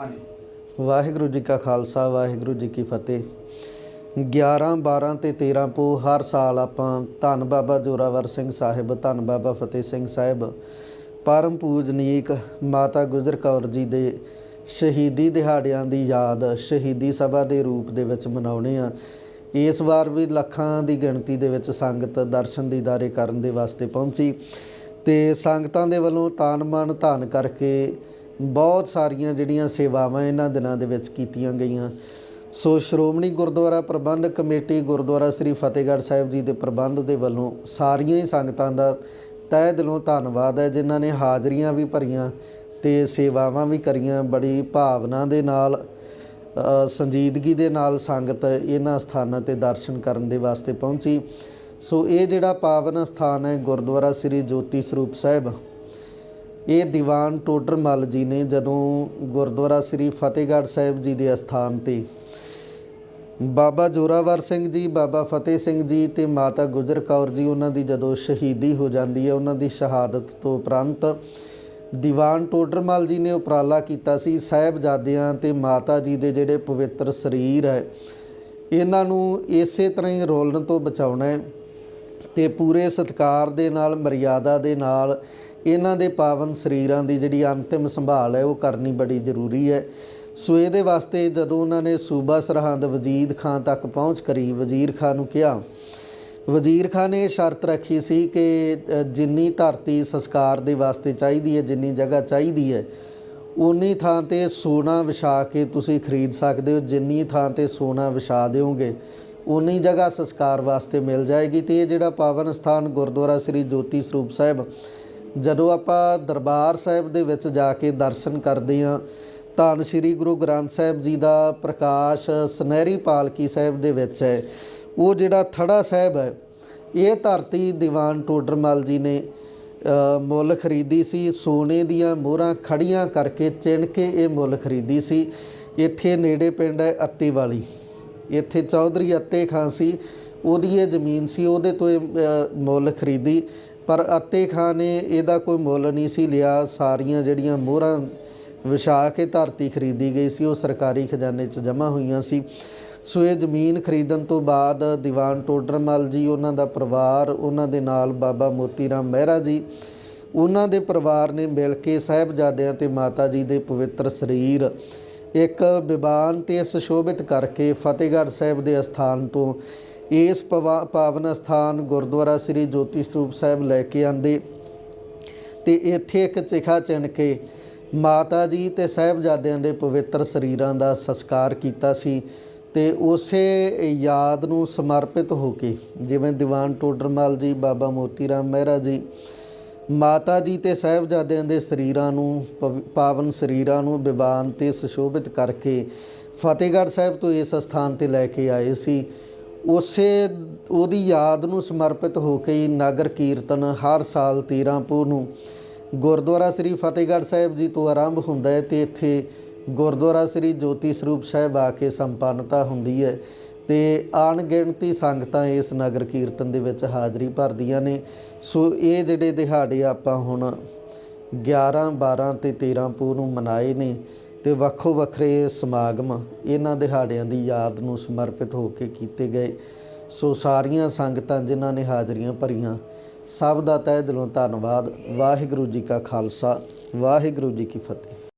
ਹਾਂਜੀ। ਵਾਹਿਗੁਰੂ ਜੀ ਕਾ ਖਾਲਸਾ, ਵਾਹਿਗੁਰੂ ਜੀ ਕੀ ਫਤਿਹ। 11 12 ਤੇ 13 ਪੋ ਹਰ ਸਾਲ ਆਪਾਂ ਧੰਨ ਬਾਬਾ ਜੋਰਾਵਰ ਸਿੰਘ ਸਾਹਿਬ, ਧੰਨ ਬਾਬਾ ਫਤਿਹ ਸਿੰਘ ਸਾਹਿਬ, ਪਰਮ ਪੂਜਨੀਕ ਮਾਤਾ ਗੁਜਰ ਕੌਰ ਜੀ ਦੇ ਸ਼ਹੀਦੀ ਦਿਹਾੜਿਆਂ ਦੀ ਯਾਦ, ਸ਼ਹੀਦੀ ਸਭਾ ਦੇ ਰੂਪ ਦੇ ਵਿੱਚ ਮਨਾਉਣੇ ਆ। ਇਸ ਵਾਰ ਵੀ ਲੱਖਾਂ ਦੀ ਗਿਣਤੀ ਦੇ ਵਿੱਚ ਸੰਗਤ ਦਰਸ਼ਨ ਦੀਦਾਰੇ ਕਰਨ ਦੇ ਵਾਸਤੇ ਪਹੁੰਚੀ ਤੇ ਸੰਗਤਾਂ ਦੇ ਵੱਲੋਂ ਤਾਨ ਮਨ ਧਾਨ ਕਰਕੇ ਬਹੁਤ ਸਾਰੀਆਂ ਜਿਹੜੀਆਂ ਸੇਵਾਵਾਂ ਇਹਨਾਂ ਦਿਨਾਂ ਦੇ ਵਿੱਚ ਕੀਤੀਆਂ ਗਈਆਂ। ਸੋ ਸ਼੍ਰੋਮਣੀ ਗੁਰਦੁਆਰਾ ਪ੍ਰਬੰਧਕ ਕਮੇਟੀ ਗੁਰਦੁਆਰਾ ਸ੍ਰੀ ਫਤਿਹਗੜ੍ਹ ਸਾਹਿਬ ਜੀ ਦੇ ਪ੍ਰਬੰਧ ਦੇ ਵੱਲੋਂ ਸਾਰੀਆਂ ਹੀ ਸੰਗਤਾਂ ਦਾ ਤਹਿ ਦਿਲੋਂ ਧੰਨਵਾਦ ਹੈ, ਜਿਨ੍ਹਾਂ ਨੇ ਹਾਜ਼ਰੀਆਂ ਵੀ ਭਰੀਆਂ ਤੇ ਸੇਵਾਵਾਂ ਵੀ ਕਰੀਆਂ। ਬੜੀ ਭਾਵਨਾ ਦੇ ਨਾਲ ਸੰਜੀਦਗੀ ਦੇ ਨਾਲ ਸੰਗਤ ਇਹਨਾਂ ਸਥਾਨਾਂ ਤੇ ਦਰਸ਼ਨ ਕਰਨ ਦੇ ਵਾਸਤੇ ਪਹੁੰਚੀ। ਸੋ ਇਹ ਜਿਹੜਾ ਪਾਵਨ ਸਥਾਨ ਹੈ ਗੁਰਦੁਆਰਾ ਸ੍ਰੀ ਜੋਤੀ ਸਰੂਪ ਸਾਹਿਬ ਇਹ ਦੀਵਾਨ ਟੋਡਰਮਲ ਜੀ ਨੇ ਜਦੋਂ ਗੁਰਦੁਆਰਾ ਸ੍ਰੀ ਫਤਿਹਗੜ੍ਹ ਸਾਹਿਬ ਜੀ ਦੇ ਅਸਥਾਨ ਤੇ ਬਾਬਾ ਜੋਰਾਵਰ ਸਿੰਘ ਜੀ, ਬਾਬਾ ਫਤਿਹ ਸਿੰਘ ਜੀ ਤੇ ਮਾਤਾ ਗੁਜਰ ਕੌਰ ਜੀ, ਉਹਨਾਂ ਦੀ ਜਦੋਂ ਸ਼ਹੀਦੀ ਹੋ ਜਾਂਦੀ ਹੈ, ਉਹਨਾਂ ਦੀ ਸ਼ਹਾਦਤ ਤੋਂ ਉਪਰੰਤ ਦੀਵਾਨ ਟੋਡਰਮਲ ਜੀ ਨੇ ਉਪਰਾਲਾ ਕੀਤਾ ਸੀ, ਸਾਹਿਬਜ਼ਾਦਿਆਂ ਤੇ ਮਾਤਾ ਜੀ ਦੇ ਜਿਹੜੇ ਪਵਿੱਤਰ ਸਰੀਰ ਹੈ, ਇਹਨਾਂ ਨੂੰ ਇਸੇ ਤਰ੍ਹਾਂ ਹੀ ਰੋਲਣ ਤੋਂ ਬਚਾਉਣਾ ਹੈ ਤੇ ਪੂਰੇ ਸਤਿਕਾਰ ਦੇ ਨਾਲ, ਮਰਿਆਦਾ ਦੇ ਨਾਲ ਇਹਨਾਂ ਦੇ ਪਾਵਨ ਸਰੀਰਾਂ ਦੀ ਜਿਹੜੀ ਅੰਤਿਮ ਸੰਭਾਲ ਹੈ, ਉਹ ਕਰਨੀ ਬੜੀ ਜ਼ਰੂਰੀ ਹੈ। ਸੋ ਇਹਦੇ ਵਾਸਤੇ ਜਦੋਂ ਉਹਨਾਂ ਨੇ ਸੂਬਾ ਸਰਹੰਦ ਵਜੀਦ ਖਾਨ ਤੱਕ ਪਹੁੰਚ ਕਰੀ, ਵਜ਼ੀਰ ਖਾਨ ਨੂੰ ਕਿਹਾ, ਵਜ਼ੀਰ ਖਾਨ ਨੇ ਇਹ ਸ਼ਰਤ ਰੱਖੀ ਸੀ ਕਿ ਜਿੰਨੀ ਧਰਤੀ ਸੰਸਕਾਰ ਦੇ ਵਾਸਤੇ ਚਾਹੀਦੀ ਹੈ, ਜਿੰਨੀ ਜਗ੍ਹਾ ਚਾਹੀਦੀ ਹੈ ਉਨੀ ਥਾਂ ਤੇ ਸੋਨਾ ਵਿਛਾ ਕੇ ਤੁਸੀਂ ਖਰੀਦ ਸਕਦੇ ਹੋ। ਜਿੰਨੀ ਥਾਂ ਤੇ ਸੋਨਾ ਵਿਛਾ ਦਿਓਗੇ ਉਨੀ ਜਗ੍ਹਾ ਸੰਸਕਾਰ ਵਾਸਤੇ ਮਿਲ ਜਾਏਗੀ। ਤੇ ਇਹ ਜਿਹੜਾ ਪਾਵਨ ਸਥਾਨ ਗੁਰਦੁਆਰਾ ਸ੍ਰੀ ਜੋਤੀ ਸਰੂਪ ਸਾਹਿਬ ਜਦੋਂ ਆਪਾਂ ਦਰਬਾਰ ਸਾਹਿਬ ਦੇ ਵਿੱਚ ਜਾ ਕੇ ਦਰਸ਼ਨ ਕਰਦੇ ਹਾਂ, ਧੰਨ ਸ੍ਰੀ ਗੁਰੂ ਗ੍ਰੰਥ ਸਾਹਿਬ ਜੀ ਦਾ ਪ੍ਰਕਾਸ਼ ਸੁਨਹਿਰੀ ਪਾਲਕੀ ਸਾਹਿਬ ਦੇ ਵਿੱਚ ਹੈ। ਉਹ ਜਿਹੜਾ ਥੜਾ ਸਾਹਿਬ ਹੈ, ਇਹ ਧਰਤੀ ਦੀਵਾਨ ਟੋਡਰਮਲ ਜੀ ਨੇ ਮੁੱਲ ਖਰੀਦੀ ਸੀ। ਸੋਨੇ ਦੀਆਂ ਮੋਹਰਾਂ ਖੜੀਆਂ ਕਰਕੇ ਚਿਣ ਕੇ ਇਹ ਮੁੱਲ ਖਰੀਦੀ ਸੀ। ਇੱਥੇ ਨੇੜੇ ਪਿੰਡ ਹੈ ਅੱਤੀ ਵਾਲੀ। ਇੱਥੇ ਚੌਧਰੀ ਅੱਤੇ ਖਾਂ ਸੀ। ਉਹਦੀ ਇਹ ਜ਼ਮੀਨ ਸੀ। ਉਹਦੇ ਤੋਂ ਇਹ ਮੁੱਲ ਖਰੀਦੀ। ਪਰ ਅੱਤੇ ਖਾਂ ਨੇ ਇਹਦਾ ਕੋਈ ਮੁੱਲ ਨਹੀਂ ਸੀ ਲਿਆ। ਸਾਰੀਆਂ ਜਿਹੜੀਆਂ ਮੋਹਰਾਂ ਵਿਛਾ ਕੇ ਧਰਤੀ ਖਰੀਦੀ ਗਈ ਸੀ, ਉਹ ਸਰਕਾਰੀ ਖਜ਼ਾਨੇ 'ਚ ਜਮ੍ਹਾਂ ਹੋਈਆਂ ਸੀ। ਸੋ ਇਹ ਜ਼ਮੀਨ ਖਰੀਦਣ ਤੋਂ ਬਾਅਦ ਦੀਵਾਨ ਟੋਡਰਮਲ ਜੀ, ਉਹਨਾਂ ਦਾ ਪਰਿਵਾਰ, ਉਹਨਾਂ ਦੇ ਨਾਲ ਬਾਬਾ ਮੋਤੀ ਰਾਮ ਮਹਿਰਾ ਜੀ, ਉਹਨਾਂ ਦੇ ਪਰਿਵਾਰ ਨੇ ਮਿਲ ਕੇ ਸਾਹਿਬਜ਼ਾਦਿਆਂ ਤੇ ਮਾਤਾ ਜੀ ਦੇ ਪਵਿੱਤਰ ਸਰੀਰ, ਇੱਕ ਵਿਵਾਨ ਤੇ ਸੁਸ਼ੋਭਿਤ ਕਰਕੇ ਫਤਿਹਗੜ੍ਹ ਸਾਹਿਬ ਦੇ ਅਸਥਾਨ ਤੋਂ ਇਸ ਪਵਾ- ਪਾਵਨ ਸਥਾਨ ਗੁਰਦੁਆਰਾ ਸ੍ਰੀ ਜੋਤੀ ਸਰੂਪ ਸਾਹਿਬ ਲੈ ਕੇ ਆਂਦੇ। ਤੇ ਇੱਥੇ ਇੱਕ ਚਿਖਾ ਚਿਣ ਕੇ ਮਾਤਾ ਜੀ ਤੇ ਸਾਹਿਬਜ਼ਾਦਿਆਂ ਦੇ ਪਵਿੱਤਰ ਸਰੀਰਾਂ ਦਾ ਸੰਸਕਾਰ ਕੀਤਾ ਸੀ ਤੇ ਉਸੇ ਯਾਦ ਨੂੰ ਸਮਰਪਿਤ ਹੋ ਕੇ, ਜਿਵੇਂ ਦੀਵਾਨ ਟੋਡਰਮਲ ਜੀ, ਬਾਬਾ ਮੋਤੀ ਰਾਮ ਮਹਿਰਾ ਜੀ, ਮਾਤਾ ਜੀ ਤੇ ਸਾਹਿਬਜ਼ਾਦਿਆਂ ਦੇ ਸਰੀਰਾਂ ਨੂੰ, ਪਵ- ਪਾਵਨ ਸਰੀਰਾਂ ਨੂੰ ਬਿਬਾਨ ਤੇ ਸੁਸ਼ੋਭਿਤ ਕਰਕੇ ਫਤਿਹਗੜ੍ਹ ਸਾਹਿਬ ਤੋਂ ਇਸ ਸਥਾਨ ਤੇ ਲੈ ਕੇ ਆਏ ਸੀ। ਉਸੇ ਉਹਦੀ ਯਾਦ ਨੂੰ ਸਮਰਪਿਤ ਹੋ ਕੇ ਨਗਰ ਕੀਰਤਨ ਹਰ ਸਾਲ 13 ਪੋਹ ਨੂੰ ਗੁਰਦੁਆਰਾ ਸ੍ਰੀ ਫਤਿਹਗੜ੍ਹ ਸਾਹਿਬ ਜੀ ਤੋਂ ਆਰੰਭ ਹੁੰਦਾ ਹੈ ਤੇ ਇੱਥੇ ਗੁਰਦੁਆਰਾ ਸ੍ਰੀ ਜੋਤੀ ਸਰੂਪ ਸਾਹਿਬ ਆ ਕੇ ਸੰਪੰਨਤਾ ਹੁੰਦੀ ਹੈ ਤੇ ਅਣਗਿਣਤੀ ਸੰਗਤਾਂ ਇਸ ਨਗਰ ਕੀਰਤਨ ਦੇ ਵਿੱਚ ਹਾਜ਼ਰੀ ਭਰਦੀਆਂ ਨੇ। ਸੋ ਇਹ ਜਿਹੜੇ ਦਿਹਾੜੇ ਆਪਾਂ ਹੁਣ 11 12 ਤੇ 13 ਪੋਹ ਨੂੰ ਮਨਾਏ ਨੇ ਤੇ ਵੱਖੋ ਵੱਖਰੇ ਸਮਾਗਮ ਇਹਨਾਂ ਦਿਹਾੜਿਆਂ ਦੀ ਯਾਦ ਨੂੰ ਸਮਰਪਿਤ ਹੋ ਕੇ ਕੀਤੇ ਗਏ। ਸੋ ਸਾਰੀਆਂ ਸੰਗਤਾਂ ਜਿਨ੍ਹਾਂ ਨੇ ਹਾਜ਼ਰੀਆਂ ਭਰੀਆਂ, ਸਭ ਦਾ ਤਹਿ ਦਿਲੋਂ ਧੰਨਵਾਦ। ਵਾਹਿਗੁਰੂ ਜੀ ਕਾ ਖਾਲਸਾ, ਵਾਹਿਗੁਰੂ ਜੀ ਕੀ ਫਤਿਹ।